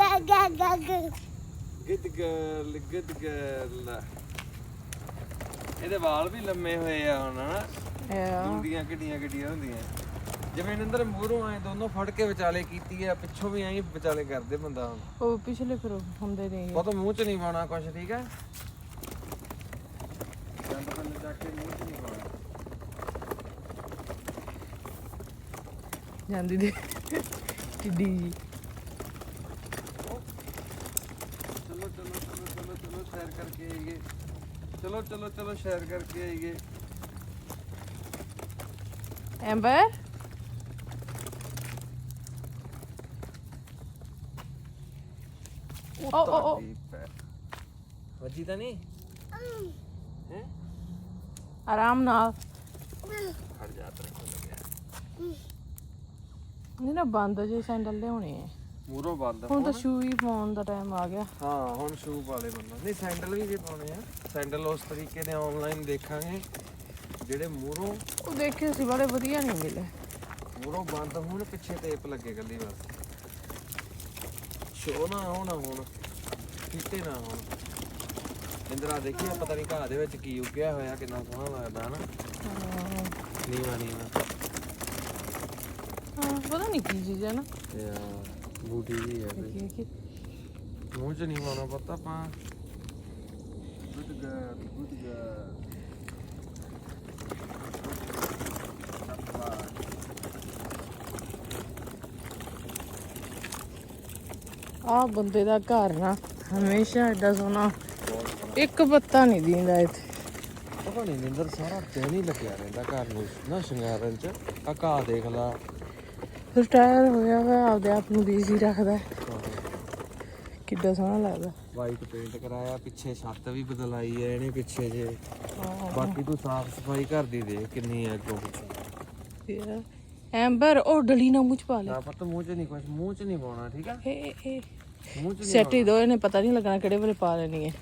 ਗਾ ਗਾ ਗਾ ਗਾ ਗੁੱਡ ਗਰਲ ਗੁੱਡ ਗਰਲ ਇਹਦੇ ਵਾਲ ਵੀ ਲੰਮੇ ਹੋਏ ਆ ਹੁਣ ਹਨਾ. ਦੁੰਦੀਆਂ ਕਿੱਡੀਆਂ ਕਿੱਡੀਆਂ ਹੁੰਦੀਆਂ। ਜਿਵੇਂ ਨਿੰਦਰ ਮੂਹਰੋਂ ਆਏ ਦੋਨੋਂ ਫੜ ਕੇ ਵਿਚਾਲੇ ਕੀਤੀ ਆ ਪਿੱਛੋਂ ਵੀ ਐਂ ਵਿਚਾਲੇ ਕਰਦੇ ਬੰਦਾ ਹੁਣ। ਉਹ ਪਿਛਲੇ ਫਿਰ ਹੁੰਦੇ ਨਹੀਂ ਬਹੁਤ ਮੂੰਹ ਚ ਨਹੀਂ ਪਾਉਣਾ ਕੁਛ ਠੀਕ ਹੈ ਜੰਦ ਬੰਦ ਜਾ ਕੇ ਮੂੰਹ ਚ ਨਹੀਂ ਪਾਉਣਾ। ਜਾਂਦੀ ਦੇ। ਟਿੱਡੀ ਜੀ ਚਲੋ ਚਲੋ ਚਲੋ ਸ਼ੇਅਰ ਕਰਕੇ ਆਈਏ। ਚਲੋ ਚਲੋ ਚਲੋ ਸ਼ੇਅਰ ਕਰਕੇ ਆਈਏ। ਐਂਬਰ ਓ ਓ ਓ। ਵੱਜੀ ਤਾਂ ਨਹੀਂ? ਹੈ? ਆਰਾਮ ਨਾਲ। ਖੜ ਜਾ ਤੇਰੇ ਕੋਲ ਲੱਗਿਆ। ਇਹ ਨਾ ਬੰਦ ਜੇ ਸੈਂਡਲ ਲਿਆਉਣੇ ਆ। ਮੂਹਰੋਂ ਬੰਦ ਹੁਣ ਤਾਂ ਸ਼ੂ ਹੀ ਪਾਉਣ ਦਾ ਟਾਈਮ ਆ ਗਿਆ। ਹਾਂ ਹੁਣ ਸ਼ੂ ਵਾਲੇ ਬੰਦਾ। ਨਹੀਂ ਸੈਂਡਲ ਵੀ ਜੇ ਪਾਉਣੇ ਆ। ਸੈਂਡਲ ਉਸ ਤਰੀਕੇ ਦੇ ਆਨਲਾਈਨ ਦੇਖਾਂਗੇ ਜਿਹੜੇ ਮੂਹਰੋਂ ਉਹ ਦੇਖੇ ਸੀ ਬੜੇ ਵਧੀਆ ਨਹੀਂ ਮਿਲੇ। ਮੂਹਰੋਂ ਬੰਦ ਹੋਣ ਪਿੱਛੇ ਟੇਪ ਲੱਗੇ ਗੱਲੀ ਬਸ। ਸ਼ੋ ਨਾ ਹੋਣਾ ਹੁਣ ਕੀਤੇ ਨਾ ਹੁਣ। ਇੰਦਰਾ ਦੇਖਿਆ ਪਤਾ ਨਹੀਂ ਘਾਹ ਦੇ ਵਿੱਚ ਕੀ ਉੱਗਿਆ ਹੋਇਆ ਕਿੰਨਾ ਸੋਹਣਾ ਲੱਗਦਾ ਹਨਾ ਨੀਵਾ ਨੀਵਾ। ਹਾਂ ਪਤਾ ਨਹੀਂ ਕੀ ਚੀਜ਼ ਹੈ ਨਾ। ਯਾ ਬੂਟੀ ਜੀ ਹੈ ਬਈ। ਕੀ ਕੀ ਮੂੰਹ ਚ ਨਹੀਂ ਪਾਉਣਾ ਪਤਾ ਆਪਾਂ। ਗੁੱਡ ਗਰਲ ਗੁੱਡ ਗਰਲ ਆ ਬੰਦੇ ਦਾ ਘਰ ਨਾ ਹਮੇਸ਼ਾ ਐਡਾ ਸੋਹਣਾ। ਇੱਕ ਪੱਤਾ ਨਹੀਂ ਦਿੰਦਾ ਇੱਥੇ। ਪਤਾ ਨਹੀਂ ਨਿੰਦਰ ਸਾਰਾ ਦਿਨ ਹੀ ਲੱਗਿਆ ਰਹਿੰਦਾ ਘਰ ਨੂੰ ਨਾ ਸ਼ਿੰਗਾਰਨ ਚ। ਆ ਘਾਹ ਦੇਖ ਲਾ। ਰਿਟਾਇਰ ਹੋਇਆ ਹੋਇਆ ਆਪਦੇ ਆਪ ਨੂੰ ਬਿਜ਼ੀ ਰੱਖਦਾ ਹੈ। ਕਿੱਡਾ ਸੋਹਣਾ ਲੱਗਦਾ। ਵਾਈਟ ਪੇਂਟ ਕਰਾਇਆ ਪਿੱਛੇ ਛੱਤ ਵੀ ਬਦਲਾਈ ਹੈ ਇਹਨੇ ਪਿੱਛੇ ਜੇ। ਹਾਂ ਬਾਕੀ ਤੂੰ ਸਾਫ਼ ਸਫ਼ਾਈ ਘਰ ਦੀ ਦੇਖ ਕਿੰਨੀ ਹੈ ਅੱਗੋਂ ਪਿੱਛੇ। ਐਂਬਰ ਉਹ ਡਲੀ ਨਾ ਮੂੰਹ ਚ ਪਾ ਲੈ। ਨਾ ਪਤਾ ਮੂੰਹ ਚ ਨਹੀਂ ਕੁਝ ਮੂੰਹ ਚ ਨਹੀਂ ਪਾਉਣਾ ਠੀਕ ਆ? ਏ ਏ ਮੂੰਹ ਚ ਨਹੀਂ ਸੈਟ ਹੀ ਦੋ ਇਹਨੇ ਪਤਾ ਨਹੀਂ ਲੱਗਣਾ ਕਿਹੜੇ ਵੇਲੇ ਪਾ ਲੈਣੀ ਹੈ।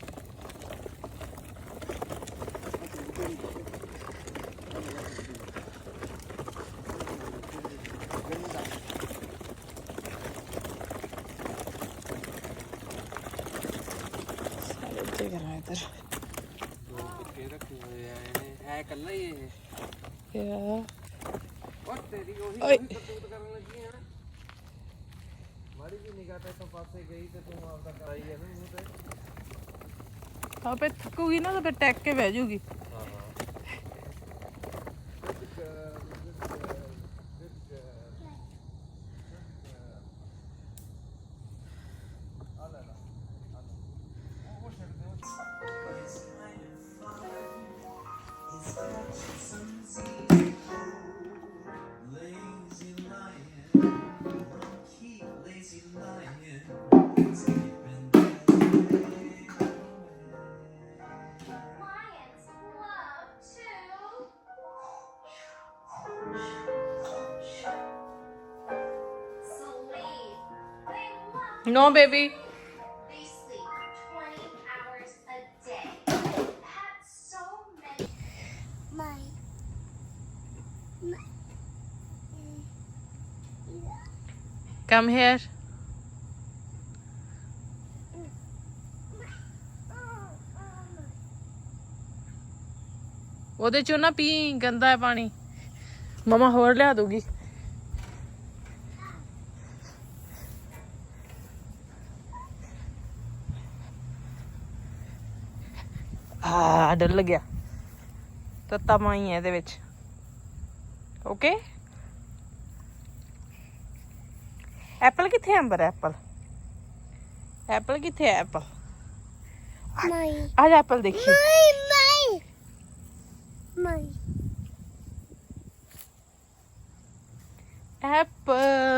ਸਾਰੇ ਤੇ ਕਰਾਂ ਇਧਰ ਕੇ ਰੱਖੇ ਹੋਏ ਆ ਇਹਨੇ ਹੈ ਕੱਲਾ ਹੀ ਇਹ many. My ਕਮ ਹੇਅਰ ਉਹਦੇ ਚੋਂ ਨਾ ਪੀ ਗੰਦਾ ਹੈ ਪਾਣੀ। ਮਮਾ ਹੋਰ ਲਿਆ ਦੂਗੀ ਆ ਡਰ ਗਿਆ ਤੱਤਾ ਮਾਈ ਹੈ ਇਹਦੇ ਵਿੱਚ। ਓਕੇ ਐਪਲ ਕਿੱਥੇ ਹੈ ਅੰਬਰ ਐਪਲ ਐਪਲ ਕਿੱਥੇ ਹੈ ਐਪਲ my ਆ ਜਾ ਐਪਲ ਦੇਖੀ। my my my ਐਪਲ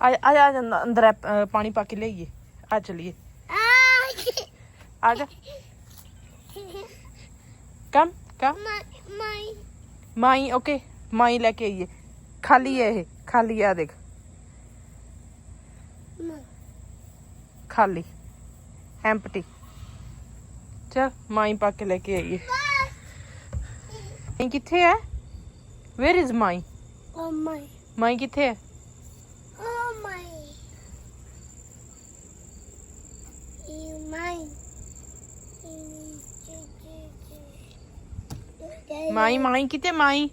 ਆ ਜਾ- ਆ ਜਾ ਆ ਜਾ ਅੰਦਰ- ਅੰਦਰ ਐਪ- ਅਹ ਪਾਣੀ ਪਾ ਕੇ ਲਿਆਈਏ ਆ ਚਲੀਏ ah ਆ ਜਾ come come my my my okay my ਲੈ ਕੇ ਆਈਏ ਖਾਲੀ ਹੈ ਇਹ ਖਾਲੀ ਆ ਦੇਖ my ਖਾਲੀ ਐਮਪਟੀ ਚਲ ਮਾਈ ਪਾ ਕੇ ਲੈ ਕੇ ਆਈਏ ਇਹ ਕਿੱਥੇ ਹੈ where is my Oh my. My ਕਿੱਥੇ ਹੈ माई माई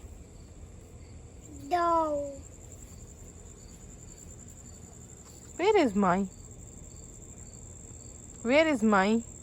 Where is my? Where is my?